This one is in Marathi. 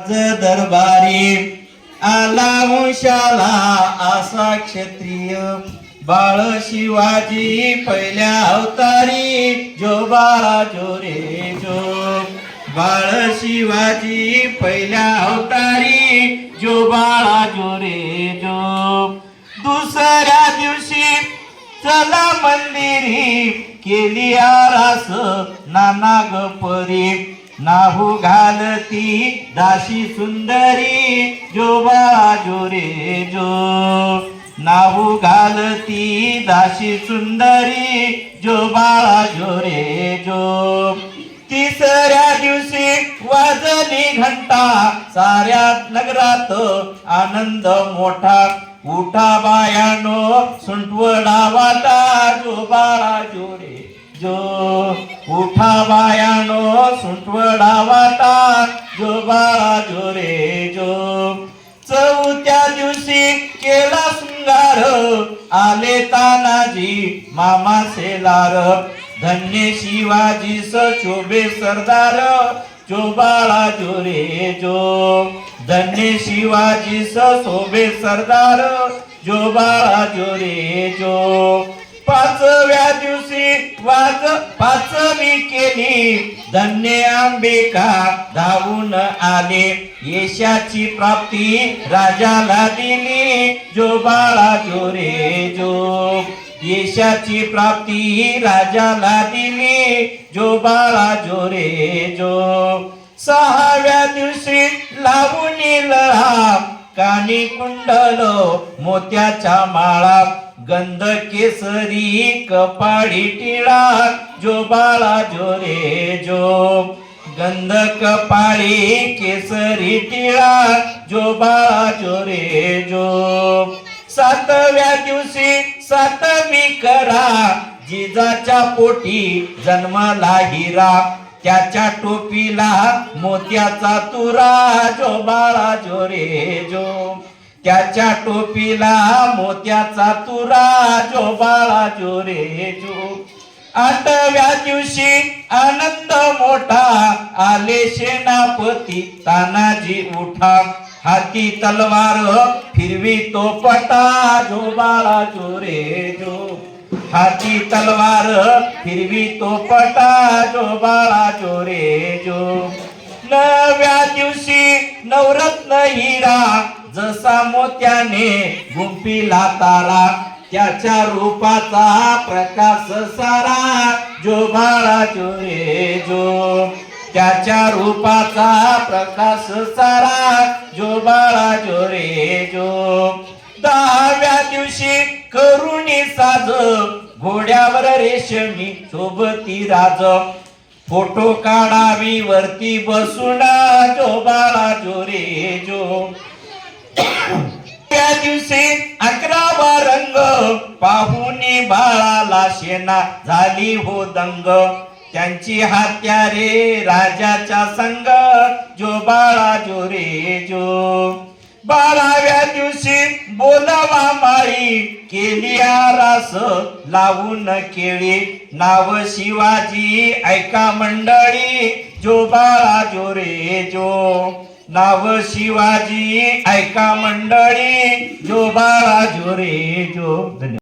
दरबारी आला हुशाला असा क्षत्रिय. बाळ शिवाजी पहिल्या अवतारी. जो बाळा जो रे जो. बाळ शिवाजी पहिल्या अवतारी. जो बाळा जो रे जो. दुसऱ्या दिवशी चला मंदिरी. केली आरास नाना गपरी. नाहू घालती दाशी सुंदरी जो बाळा जो. रे जो नाहू घालती दाशी सुंदरी जो बाळा जो. रे जो तिसऱ्या दिवशी वाजली घंटा साऱ्या नगरात आनंद मोठा. उठा बायानो सुंटवडा वाटा जो बाळा जो रे जो. उठा बायानो सुटवडा वाटा जो बाळा जो रे जो. चौथ्या दिवशी केला शृंगार आले तानाजी मामा सेलार धन्य शिवाजी शोभे सरदार जो बाळा जो रे जो. धन्य शिवाजी शोभे सरदार जो बाळा जो रे जो. पाचव्या दिवशी पाच विकनी केली. धन्य आंबेका धावून आले. यशाची प्राप्ती राजाला दिली. जो बाळा जो रे जो. यशाची प्राप्ती राजाला दिली. जो बाळा जो रे जो. सहाव्या दिवशी लावून लढा कानी कुंडलो मोत्याच्या माळा. गंध केसरी कपाळी टिळा जो बाळा जो रे जो. गंध कपाळी केसरी टिळा जो बाळा जो रे जो. सातव्या दिवशी सातमी करा जिजाच्या पोटी जन्माला हिरा. त्याच्या टोपीला मोत्याचा तुरा जो बाळा जो रे जो. त्याच्या टोपीला मोत्याचा तुरा जो बाळा जो रे जो. आठव्या दिवशी आनंद मोठा आले सेनापती तानाजी उठा. हाती तलवार फिरवी तो पटा जो बाळा जो रे जो. हाती तलवार फिरवी तो पटा जो बाळा जो रे जो. नव्या दिवशी नवरत्न हिरा जसा मोत्याने गुंफीला तारा त्याच्या रूपाचा प्रकाश सारा जो बाळा जो जो. त्याच्या रूपाचा प्रकाश सारा जो बाळा जो जो. दहाव्या दिवशी करुणी साज घोड्यावर रेशमी सोबती राज. फोटो काढावी वरती बसून जो बाळा जो रे जो. दिवसे अकरावा रंग पाहुणे बाळाला शेना झाली हो दंग. त्यांची हात्यारे राजाच्या संग. जो बाळा जो रे जो. बाराव्या दिवशी बोलावा माळी. केली आरास लावून केळी. नाव शिवाजी ऐका मंडळी. जो बाळा जो रे जो. नाव शिवाजी ऐका मंडळी जो बाळा जो रे जो धन्यवाद